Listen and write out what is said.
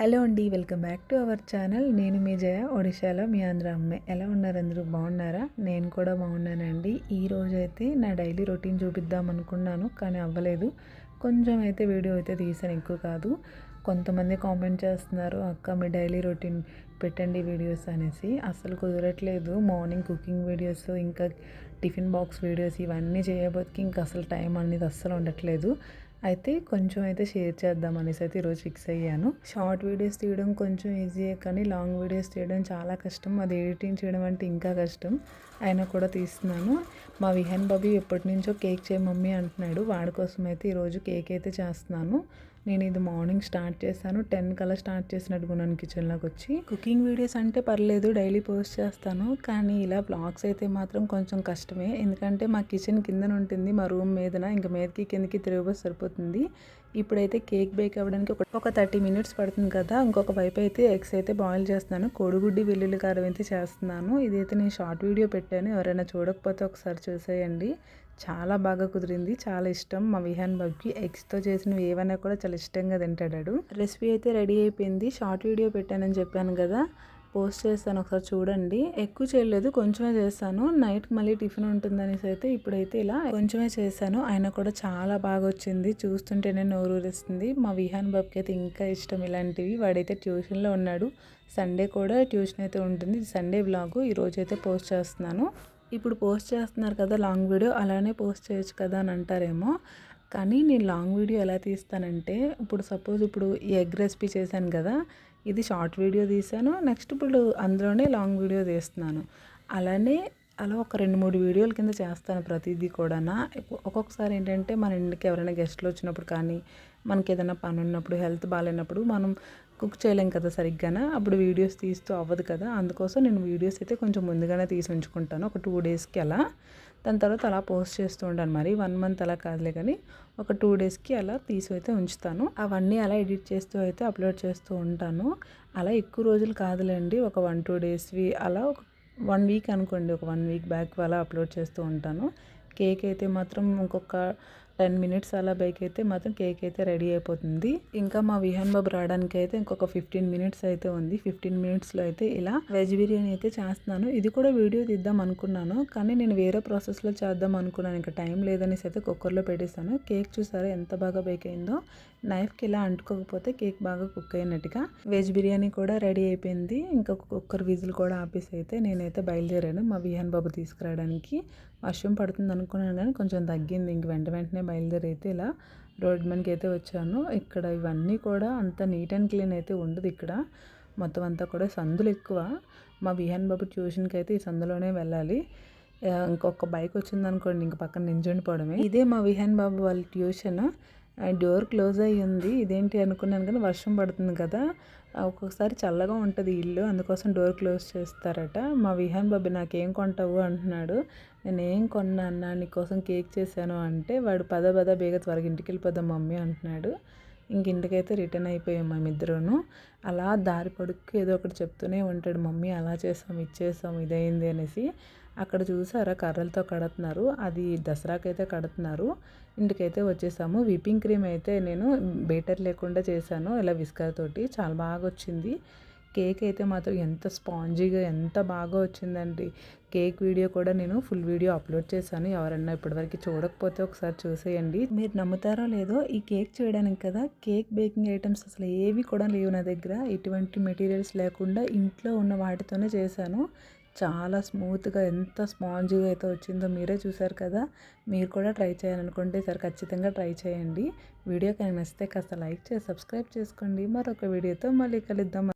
Hello అండి welcome back to our channel. నేను మీ జయ ఒడిశాలో మీ ఆంధ్ర అమ్మాయి ఎలా ఉన్నారు అందరూ? బాగున్నారా? నేను కూడా బాగున్నానండి. ఈ అయితే నా డైలీ రొటీన్ చూపిద్దాం అనుకున్నాను కానీ అవ్వలేదు. కొంచెం అయితే వీడియో అయితే తీసాను ఎక్కువ కాదు. కొంతమంది కామెంట్ చేస్తున్నారు అక్క మీ డైలీ రొటీన్ పెట్టండి వీడియోస్ అనేసి. అసలు కుదరట్లేదు. మార్నింగ్ కుకింగ్ వీడియోస్ ఇంకా టిఫిన్ బాక్స్ వీడియోస్ ఇవన్నీ చేయబోతుకి ఇంకా అసలు టైం అనేది అస్సలు ఉండట్లేదు. అయితే కొంచెం అయితే షేర్ చేద్దాం అనేసి అయితే ఈరోజు ఫిక్స్ అయ్యాను. షార్ట్ వీడియోస్ తీయడం కొంచెం ఈజీయే కానీ లాంగ్ వీడియోస్ తీయడం చాలా కష్టం. అది ఎడిటింగ్ చేయడం అంటే ఇంకా కష్టం. అయినా కూడా తీస్తున్నాను. మా విహాన్ బాబీ ఎప్పటి నుంచో కేక్ చేయ మమ్మీ అంటున్నాడు. వాడి కోసం అయితే ఈరోజు కేక్ అయితే చేస్తున్నాను. నేను ఇది మార్నింగ్ స్టార్ట్ చేశాను. టెన్ కల్లా స్టార్ట్ చేసినట్టుకున్నాను కిచెన్లోకి వచ్చి. కుకింగ్ వీడియోస్ అంటే పర్లేదు డైలీ పోస్ట్ చేస్తాను. కానీ ఇలా బ్లాగ్స్ అయితే మాత్రం కొంచెం కష్టమే. ఎందుకంటే మా కిచెన్ కిందన ఉంటుంది మా రూమ్ మీదన ఇంకా మీదకి కిందకి తిరగబో సరిపోతుంది. ఇప్పుడైతే కేక్ బేక్ అవ్వడానికి ఒక ఒక థర్టీ మినిట్స్ పడుతుంది కదా. ఇంకొక వైపు అయితే ఎగ్స్ అయితే బాయిల్ చేస్తున్నాను. కోడిగుడ్డి వెల్లుల్లి కారం అయితే చేస్తున్నాను. ఇదైతే నేను షార్ట్ వీడియో పెట్టాను. ఎవరైనా చూడకపోతే ఒకసారి చూసేయండి. చాలా బాగా కుదిరింది. చాలా ఇష్టం మా విహాన్ బాబుకి ఎగ్స్తో చేసినవి ఏవైనా కూడా చాలా ఇష్టంగా తింటాడు రెసిపీ అయితే రెడీ అయిపోయింది. షార్ట్ వీడియో పెట్టానని చెప్పాను కదా పోస్ట్ చేస్తాను ఒకసారి చూడండి. ఎక్కువ చేయలేదు కొంచెమే చేస్తాను. నైట్ మళ్ళీ టిఫిన్ ఉంటుందనేసి అయితే ఇప్పుడైతే ఇలా కొంచెమే చేశాను. ఆయన కూడా చాలా బాగా వచ్చింది. చూస్తుంటేనే నోరు ఊరిస్తుంది. మా విహాన్ బాబుకి అయితే ఇంకా ఇష్టం ఇలాంటివి. వాడైతే ట్యూషన్లో ఉన్నాడు. సండే కూడా ట్యూషన్ అయితే ఉంటుంది. సండే బ్లాగు ఈరోజు అయితే పోస్ట్ చేస్తున్నాను. ఇప్పుడు పోస్ట్ చేస్తున్నారు కదా లాంగ్ వీడియో అలానే పోస్ట్ చేయొచ్చు కదా అని అంటారేమో. కానీ నేను లాంగ్ వీడియో ఎలా తీస్తానంటే ఇప్పుడు సపోజ్ ఇప్పుడు ఈ ఎగ్ రెసిపీ చేశాను కదా ఇది షార్ట్ వీడియో తీశాను నెక్స్ట్ ఇప్పుడు అందులోనే లాంగ్ వీడియో తీస్తున్నాను. అలానే అలా ఒక రెండు మూడు వీడియోల కింద చేస్తాను ప్రతిదీ కూడా ఒక్కొక్కసారి ఏంటంటే మన ఇంటికి ఎవరైనా గెస్ట్లు వచ్చినప్పుడు కానీ మనకి ఏదైనా పని ఉన్నప్పుడు హెల్త్ బాగాలేనప్పుడు మనం కుక్ చేయలేం కదా సరిగ్గా అప్పుడు వీడియోస్ తీస్తూ అవ్వదు కదా. అందుకోసం నేను వీడియోస్ అయితే కొంచెం ముందుగానే తీసి ఉంచుకుంటాను. ఒక టూ డేస్కి అలా. దాని తర్వాత అలా పోస్ట్ చేస్తూ ఉంటాను మరి. వన్ మంత్ అలా కాదులే కానీ ఒక టూ డేస్కి అలా తీసి అయితే ఉంచుతాను. అవన్నీ అలా ఎడిట్ చేస్తూ అయితే అప్లోడ్ చేస్తూ ఉంటాను. అలా ఎక్కువ రోజులు కాదులేండి. ఒక వన్ టూ డేస్వి అలా ఒక వన్ వీక్ అనుకోండి ఒక వన్ వీక్ బ్యాక్ అలా అప్లోడ్ చేస్తూ ఉంటాను. కేక్ అయితే మాత్రం ఇంకొక టెన్ మినిట్స్ అలా బైక్ అయితే మాత్రం కేక్ అయితే రెడీ అయిపోతుంది. ఇంకా మా విహాన్ బాబు రావడానికి అయితే ఇంకొక ఫిఫ్టీన్ మినిట్స్ అయితే ఉంది. ఫిఫ్టీన్ మినిట్స్లో అయితే ఇలా వెజ్ బిర్యానీ అయితే చేస్తున్నాను. ఇది కూడా వీడియో తీద్దాం అనుకున్నాను కానీ నేను వేరే ప్రాసెస్లో చేద్దాం అనుకున్నాను. ఇంకా టైం లేదనేసి అయితే కుక్కర్లో పెట్టేస్తాను కేక్ చూసారా ఎంత బాగా బేక్ అయిందో. నైఫ్కి ఇలా అంటుకోకపోతే కేక్ బాగా కుక్ అయినట్టుగా వెజ్ బిర్యానీ కూడా రెడీ అయిపోయింది. ఇంకా కుక్కర్ విజిల్ కూడా ఆపేసి అయితే నేనైతే బయలుదేరాను మా విహాన్ బాబు తీసుకురావడానికి. వర్షం పడుతుంది అనుకున్నాను కానీ కొంచెం తగ్గింది. ఇంక వెంట వెంటనే బయలుదేరి అయితే ఇలా రోడ్ మనకి అయితే వచ్చాను. ఇక్కడ ఇవన్నీ కూడా అంత నీట్ అండ్ క్లీన్ అయితే ఉండదు ఇక్కడ. మొత్తం అంతా కూడా సందులు ఎక్కువ. మా విహాన్ బాబు ట్యూషన్కి అయితే ఈ సందులోనే వెళ్ళాలి. ఇంకొక బైక్ వచ్చిందనుకోండి ఇంక పక్కన నించుండిపోవడమే ఇదే మా విహాన్ బాబు వాళ్ళ ట్యూషన్. డోర్ క్లోజ్ అయ్యి ఉంది ఇదేంటి అనుకున్నాను కానీ వర్షం పడుతుంది కదా. ఒక్కొక్కసారి చల్లగా ఉంటుంది ఇల్లు. అందుకోసం డోర్ క్లోజ్ చేస్తారట. మా విహాన్ బాబు నాకేం కొంటావు అంటున్నాడు. నేను ఏం కొన్నా అన్న నీకోసం కేక్ చేశాను అంటే వాడు పద పద బేగ త్వరగా ఇంటికి వెళ్ళిపోదాం మమ్మీ అంటున్నాడు. ఇంక ఇంటికైతే రిటర్న్ అయిపోయాం మేమిద్దరూను అలా దారి పడుకు ఏదో ఒకటి చెప్తూనే ఉంటాడు. మమ్మీ అలా చేసాం ఇచ్చేసాం ఇదైంది అనేసి. అక్కడ చూసారా? కర్రలతో కడుతున్నారు. అది దసరాకైతే కడుతున్నారు. ఇంటికైతే వచ్చేసాము. విపింగ్ క్రీమ్ అయితే నేను బేటర్ లేకుండా చేశాను. ఇలా విస్కర్ తోటి చాలా బాగా వచ్చింది కేక్ అయితే మాత్రం ఎంత స్పాంజీగా ఎంత బాగా వచ్చిందండి. కేక్ వీడియో కూడా నేను ఫుల్ వీడియో అప్లోడ్ చేశాను. ఎవరన్నా ఇప్పటివరకు చూడకపోతే ఒకసారి చూసేయండి. మీరు నమ్ముతారో లేదో ఈ కేక్ చేయడానికి కదా కేక్ బేకింగ్ ఐటమ్స్ అసలు ఏవి కూడా లేవు నా దగ్గర. ఎటువంటి మెటీరియల్స్ లేకుండా ఇంట్లో ఉన్న వాటితోనే చేశాను. చాలా స్మూత్గా ఎంత స్పాంజ్గా అయితే వచ్చిందో మీరే చూసారు కదా. మీరు కూడా ట్రై చేయాలనుకుంటే సార్ ఖచ్చితంగా ట్రై చేయండి. వీడియో కానీ నచ్చితే కాస్త లైక్ చేసి సబ్స్క్రైబ్ చేసుకోండి. మరొక వీడియోతో మళ్ళీ కలుద్దాం.